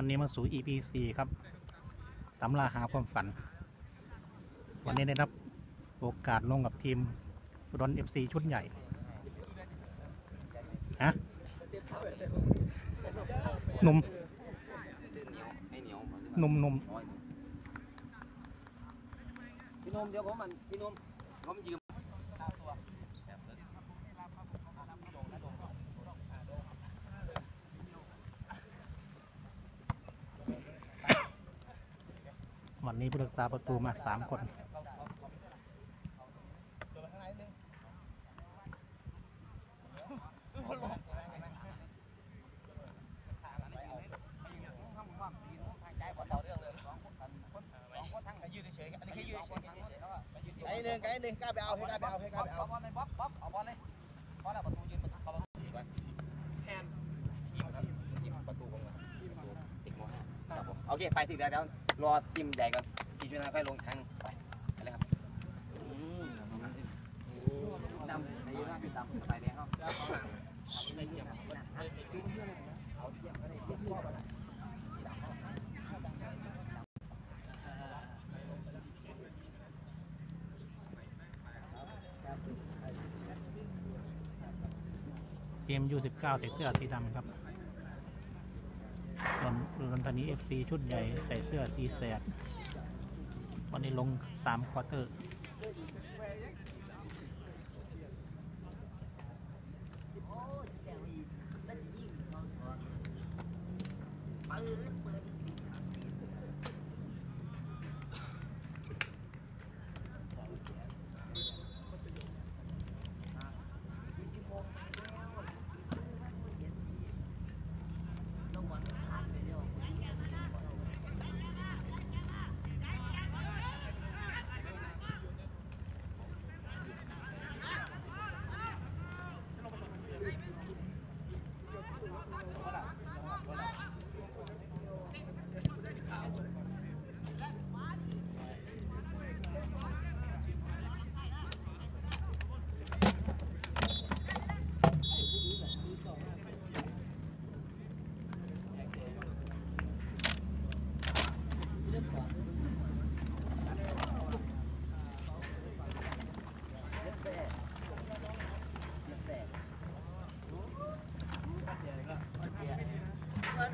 วันนี้มาสู่ EP 4ครับตำราหาความฝัน วันนี้ได้รับโอกาสลงกับทีมอุดร FC ชุดใหญ่ฮะหนุ่มหนุ่มหนุ่มพี่นุ่มเดี๋ยวผมมันพี่นุ่มผมยืม นนี้ผู้รักษาประตูมาสามคนไก่หนึ่งไก่หนึ่งกล้าไปเอาให้กล้าไปเอาให้กล้าไปเอาบอลเลยบ๊อบบ๊อบเอาบอลเลยบอลแล้วประตูยืนประตูเขาทีก่อนแทนทีมครับทีมประตูของเราติดโมห้าครับผมโอเคไปถึงแล้วเดี๋ยวรอทีมใหญ่ก่อน ทีมชนะค่อยลงครั้งไปไปเลยครับดำในยืนหน้าคือดำสบายแดงเขาเอาเทียมก็ได้เทียมพ่อก็ได้ทีม U19 ใส่เสื้อสีดำครับส่วนอุดรธานี FC ชุดใหญ่ใส่เสื้อสีแสด วันนี้ลง3ควอเตอร์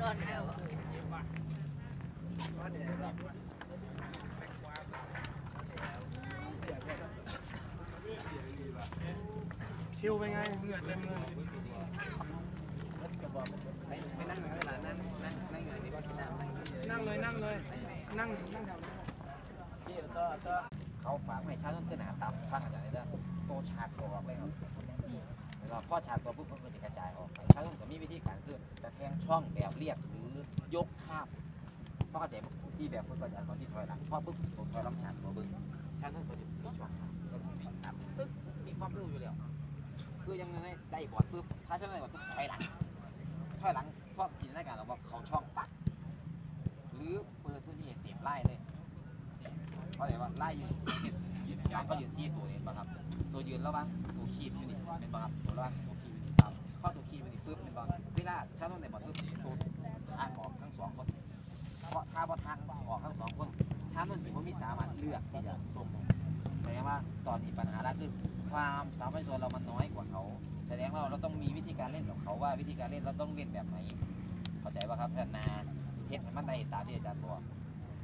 คิวเป็นไงเหงื่อเต็มเลยไปนั่งในเวลานั่งนั่งนั่งอย่างนี้ก็ที่นั่งนั่งเฉยนั่งเลยนั่งเลยนั่งนั่งแถวเขาฝากให้ชาต้นขึ้นหาตามฟังอาจารย์เลยนะโตฉากตัวออกเลยครับ เราพอฉากตัวปุ๊บมันจะกระจายออกไปชาต้นก็มีวิธีการคือจะแทงช่องแบบเรียบหรือยกข้ามเพราะเข้าใจที่แบบฝึกก็จะตอนที่ถอยหลังพอปุ๊บตัวถอยหลังฉากตัวบึ้งชาต้นก็จะมีช่องก็วิ่งตามตึ๊กมีความเร็วอยู่แล้วคือยังไงได้บอลปุ๊บถ้าชาต้นได้บอลปุ๊บถอยหลังถอยหลังเพราะจินตนาการเราบอกเขาช่องปักหรือเปิดพื้นที่ให้เต็มไล่เลยเพราะอะไรว่าไล่ยืนยืนยางก็ยืนซี่ตัวเองป่ะครับ ตัวยืนระหว่างตัวคีบอยู่นี่ เป็นป่ะครับตัวระหว่างตัวคีบอยู่นี่ครับข้อตัวคีบอยู่นี่ปุ๊บเป็นป่ะเวลาชาต้องในบอลปุ๊บตัวทางออกทั้งสองคนเพราะถ้าว่าทางออกทั้งสองคนชาต้องสิว่ามีสามารถเลือกที่จะส่งแสดงว่าตอนนี้ปัญหาแรกคือความสามารถตัวเรามันน้อยกว่าเขาแสดงว่าเราต้องมีวิธีการเล่นกับเขาว่าวิธีการเล่นเราต้องเล่นแบบไหนเข้าใจป่ะครับพัฒนาเฮ็ดให้มันได้ตามที่อาจารย์บอก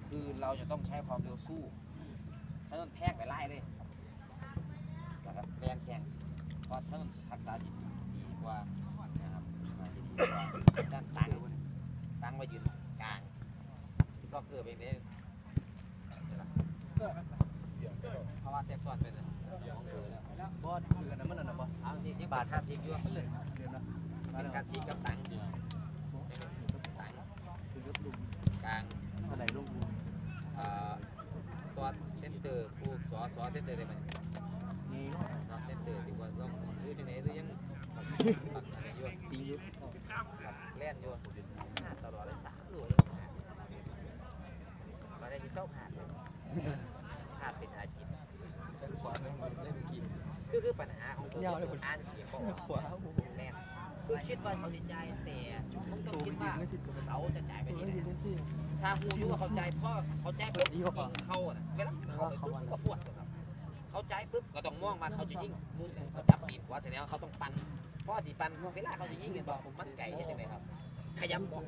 คือเราจะต้องใช้ความเร็วสู้ถ้าต้องแทกไปไล่เลยนะครับแรงแข่ง ก็เพราะถ้าต้องทักษะจิตดีกว่านะครับอ่ดีกว่าอาจารย์ตั้งตั้งไว้ยืนกลางก็เกิดไปเลยเพราะว่าเซฟซอนเป็นสมองเกิดแล้วบอสเหงื่อน้ำมันน่ะบอสเอาสิยังบาทห้าสิบยู่มันเลยเป็นคาซีกับตังตังกลางเท่าไหร่ลูกอ่อซอสเซนเตอร์ฟูกซอสซอสเซนเตอร์ได้ไหมนี่ซอส เซนเตอร์ดีกว่าต้องคือที่ไหนหรือยังปักอะไรอยู่ตียุทธครับเล่นอยู่ตลอดเลยสามหลุยมาได้ที่เศร้าผ่านเลยผ่านเป็นอาจิตเป็นความไม่มันเล่นกินคือคือปัญหาของตัวอ่านเขียนบอกขวาแน่คือคิดว่าเขาจะจ่ายแต่มึงต้องคิดว่าเขาจะจ่ายไปที่ไหนถ้าฮู้อยู่ว่าเข้าใจพ่อเขาใจปุ๊บยิงเข้าน่ะเวลาเขาไปปุ๊บมันก็ปวดครับ เข้าใจปุ๊บก็ต้องมองมาเขาจะยิงมุมเขาจับปีนหัวเสร็จแล้วเขาต้องปั่นเพราะที่ปั่นเวลาเขาจะยิงเนี่ยบอกผมมันไก่ใช่ไหมครับ ขยับบอก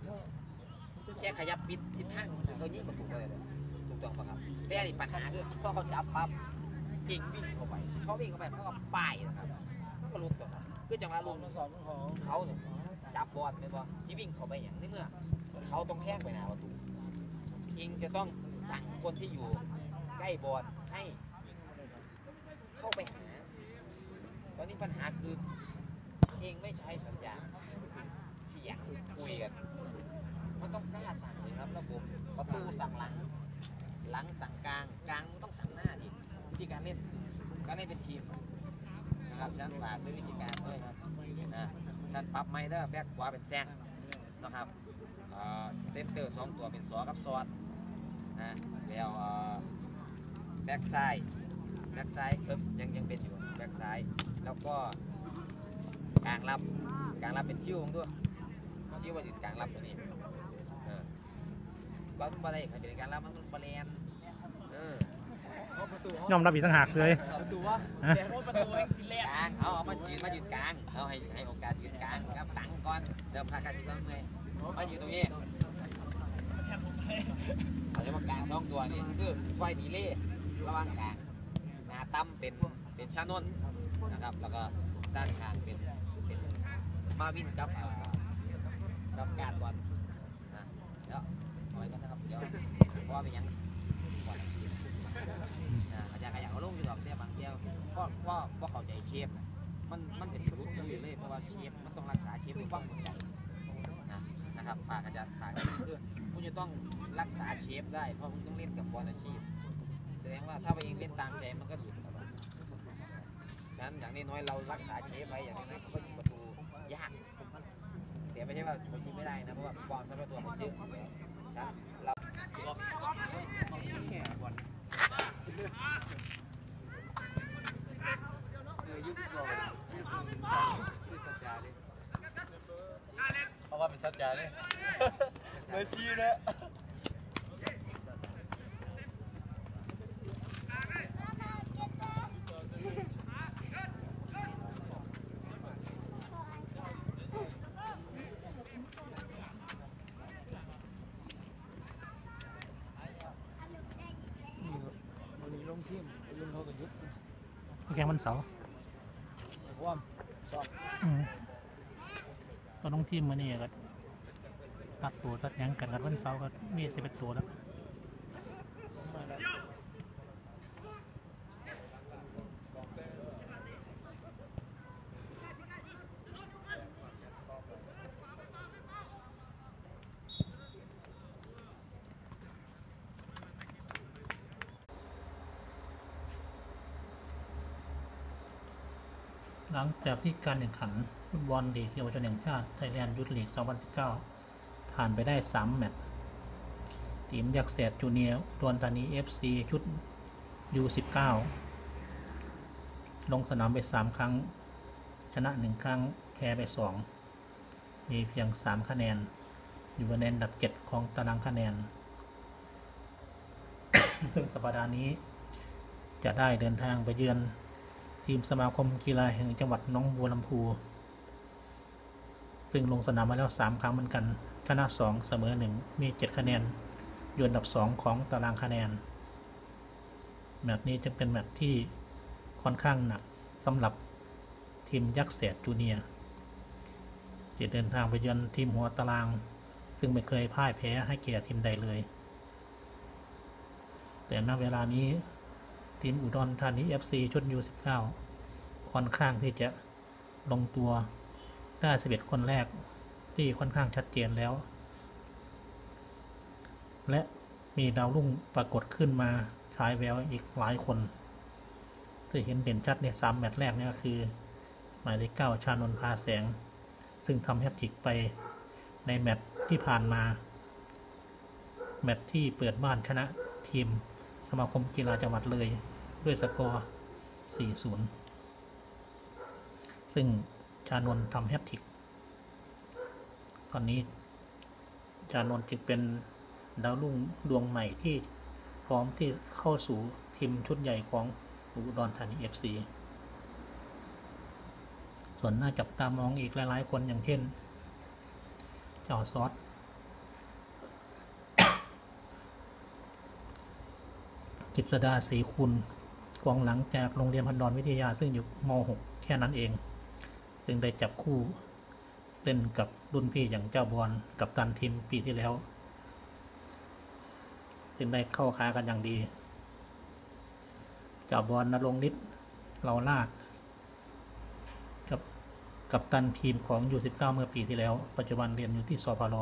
แค่ขยับปิดทิศทางคือเขายิงประตูเลยถูกต้องปะครับแต่อันนี่ปัญหาคือพอเขาจับปั๊บยิงวิ่งเข้าไปเขาวิ่งเข้าไปเขาก็ป้ายนะครับเขาก็ลุ้นตัวครับคือจังหวะลุ้นสอนของเขาเนี่ยจับบอลเนี่ยบอชีวิ่งเข้าไปอย่างนี้เมื่อเขาต้องแทงไปหน้าประตูยิงจะต้องสั่งคนที่อยู่ใกล้บอลให้ เข้าไปหาตอนนี้ปัญหาคือเองไม่ใช้สัญญาเสียงคุยกันมันต้องกล้าสั่งเลยครับระบบประตูสั่งหลัง หลังสั่งกลางกลางต้องสั่งหน้าดิวิธีการเล่นการเล่นเป็นทีมนะครับฉันฝากด้วยวิธีการด้วยครับนะฉันปรับไม่ได้แบ็คขวาเป็นแซงนะครับเซนเตอร์สองตัวเป็นสอกับซอดนะแล้วแบ็คซ้าย แบ็กซ้ายเอิบยังยังเป็นอยู่แบ็กซ้าย แล้วก็กลางรับกลางรับเป็นทิวของด้วยทิวว่าอยู่กลางรับตัวนี้เออก็มาได้ครับเป็นกลางรับมันมันบอลแลนเออยอมรับอีกต่างหากเลยประตูวะฮะแต่ว่าประตูแม่งสิแรกกลางเอาเอามายืนมายืนกลางเอาให้ให้โอกาสยืนกลางครับตังก่อนเดี๋ยวพาการสิบสองเมย์มายืนตรงนี้เขาจะมากลางสองตัวนี่คือไฟดีเล่ระหว่างกลางหน้า ตั้มเป็นเป็นชานนท์นะครับ แล้วก็ด้านข้างเป็นเป็นมาวินกับเอ่อกับการบอลนะเดี๋ยวเอาไว้ก่อนนะครับเดี๋ยวเพราะว่าเป็นหยังบอลอาชีพนะอาจารย์ก็อยากเอาลงอยู่ดอกเดียวบางเดียวเพราะเพราะเพราะเข้าใจเชฟนะมันมันจะสรุดอยู่เลย เพราะว่าเชฟมันต้องรักษาเชฟด้วยความเข้าใจนะนะครับฝากอาจารย์ฝากคือคุณจะต้องรักษาเชฟได้เพราะคุณต้องเล่นกับบอลอาชีพ แสดงว่าถ้าไปเองเล่นตามใจมันก็ถูกตลอดฉะ นั้นอย่างน้อยเรารักษาเชฟไว้อย่างน้อยเขาก็ยิงประตูยากแต่ไม่ใช่ว่าเขายิงไม่ได้นะเพราะว่าบอลซับตัวมันเยอะอยู่แล้วฉะนั้นเราเออยี่สิบตัวยี่สิบสัญญาดิเพราะว่าเป็นสัจจาเนี่ยเมซี่เนี่ย วันนี้ลงทีมลุงเขาก็ยุด แกง วันเสาร์พร้อมสอบอืมตัวน้องทีมมานี่ก็ตัดตัวตัดหยังกันกันวันเสาร์ก็มีสิบเอ็ดตัวแล้ว มาแล้ว หลัง จากที่การแข่งขันฟุตบอลลีกเยาวชนแห่งชาติไทยแลนด์ยุทธลีก 2019 ผ่านไปได้ 3 แมตช์ทีมยักษ์แสดจูเนียร์อุดวนธานี FC ชุด U19 ลงสนามไป 3 ครั้ง ชนะ 1 ครั้ง แพ้ไป 2 มีเพียง 3 คะแนน อยู่ในอันดับ 7 ของตารางคะแนน ซึ่งสัปดาห์นี้จะได้เดินทางไปเยือน ทีมสมาคมกีฬาแห่งจังหวัดน้องบัวลำพู ซึ่งลงสนามมาแล้ว 3 ครั้งเหมือนกันชนะ2 เสมอ 1 มี 7 คะแนนอยู่อันดับ 2 ของตารางคะแนน แมตช์นี้จะเป็นแมตช์ที่ค่อนข้างหนักสำหรับทีมยักษ์แสดจูเนียจะเดินทางไปเยือนทีมหัวตาราง ซึ่งไม่เคยพ่ายแพ้ให้แก่ทีมใดเลย แต่ณเวลานี้ ทีมอุดรธานี FC ชุด U19 ค่อนข้างที่จะลงตัวได้11คนแรกที่ค่อนข้างชัดเจนแล้ว และมีดาวรุ่งปรากฏขึ้นมาฉายแววอีกหลายคนที่เห็นเด่นชัดในสามแมตช์แรกนี่ก็คือ หมายเลขเก้าชานนท์พาแสง ซึ่งทำแฮตทริกไปในแมตช์ที่ผ่านมา แมตช์ที่เปิดบ้านชนะทีมสมาคมกีฬาจังหวัดเลย ด้วยสกอร์ 4-0 ซึ่งชานนท์ทำแฮตทริก ตอนนี้ชานนท์จึงเป็นดาวรุ่งดวงใหม่ที่พร้อมที่เข้าสู่ทีมชุดใหญ่ของอุดรธานี FC ส่วนน่าจับตามองอีกหลาย ๆ คนอย่างเช่น เจ้าซอสกิษดาศรีคุณ กองหลังจากโรงเรียนพันดอนวิทยาซึ่งอยู่ม .6 แค่นั้นเอง ซึ่งได้จับคู่เล่นกับรุ่นพี่อย่างเจ้าบอลกับตันทีมปีที่แล้ว ซึ่งได้เข้าค้ากันอย่างดี เจ้าบอลนรงฤทธิ์เราลาดกับกับตันทีมของยู19เมื่อปีที่แล้ว ปัจจุบันเรียนอยู่ที่สพล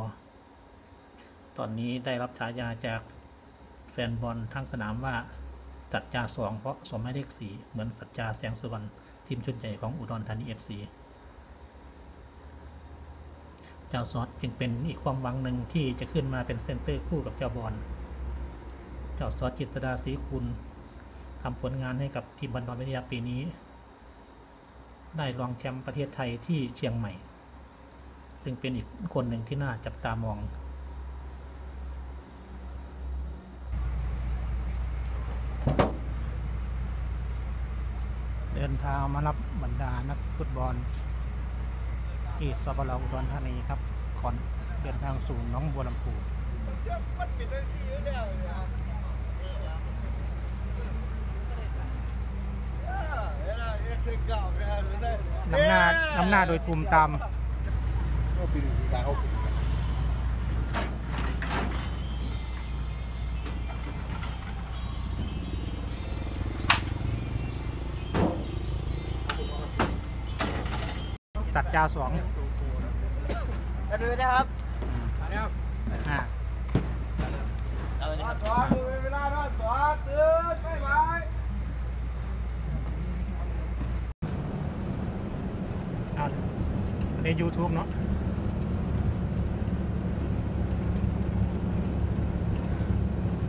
ตอนนี้ได้รับฉายาจากแฟนบอลทั้งสนามว่า สัจจาสองเพราะสมให้เลขสีเหมือนสัจจาแสงสุวรรณทีมชุดใหญ่ของอุดรธานีเอฟซีเจ้าซอสจึงเป็นอีกความหวังหนึ่งที่จะขึ้นมาเป็นเซนเตอร์คู่กับเจ้าบอล เจ้าซอสจิตรดาศรีคุณทำผลงานให้กับทีมบันดอนวิทยาปีนี้ ได้รองแชมป์ประเทศไทยที่เชียงใหม่ ซึ่งเป็นอีกคนหนึ่งที่น่าจับตามอง เดิน ทางมารับบรรดานักฟุตบอล ที่สปลอุดรธานีครับก่อนเดินทางสู่น้องบัวลำพูนำหน้านำหน้าโดยกลุ่มตาม ยาวสองมาดูนะครับอ่าเอาเลยครับสอนดูเวลานะสอนตื่นไม่ไหวเอาใน YouTube เนาะ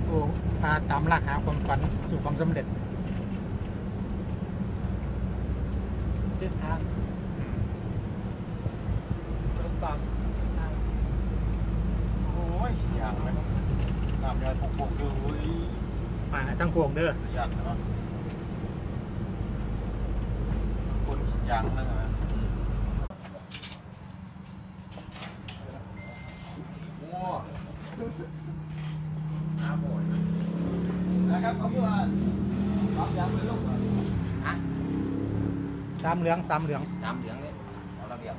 โอ้พาตามล่าหาความฝันสู่ความสำเร็จเส้นทาง อืม รถบัง โอ้ยอยากไหมน้ำยาปกปกอยู่เว้ย มาตั้งพวงเด้ออยากนะคนยางนั่นนะนะครับเขาพูดว่ารับยางเป็นลูกฮะสามเหลืองสามเหลืองสามเหลืองเลยเอาระเบียบ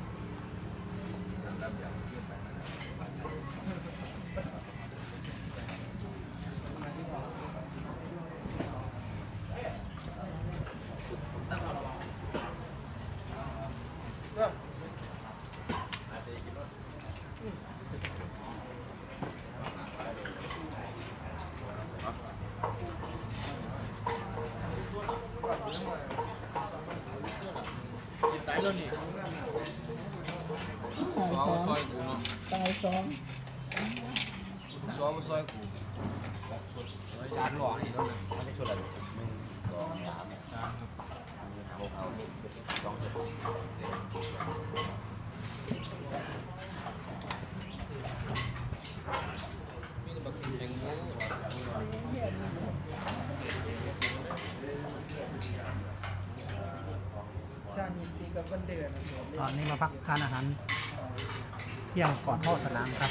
ตายแล้วนี่ซอยซอยกูเนาะซอยซอย ซอยซอยกูชาร์จหล่อนี่แล้วนะมันจะชนอะไรหนึ่งสองสามหกเอาสองเจุดมีแต่บักเองโง่ตอนนี้มาพักทานอาหารเที่ยงก่อนเข้าสนามครับ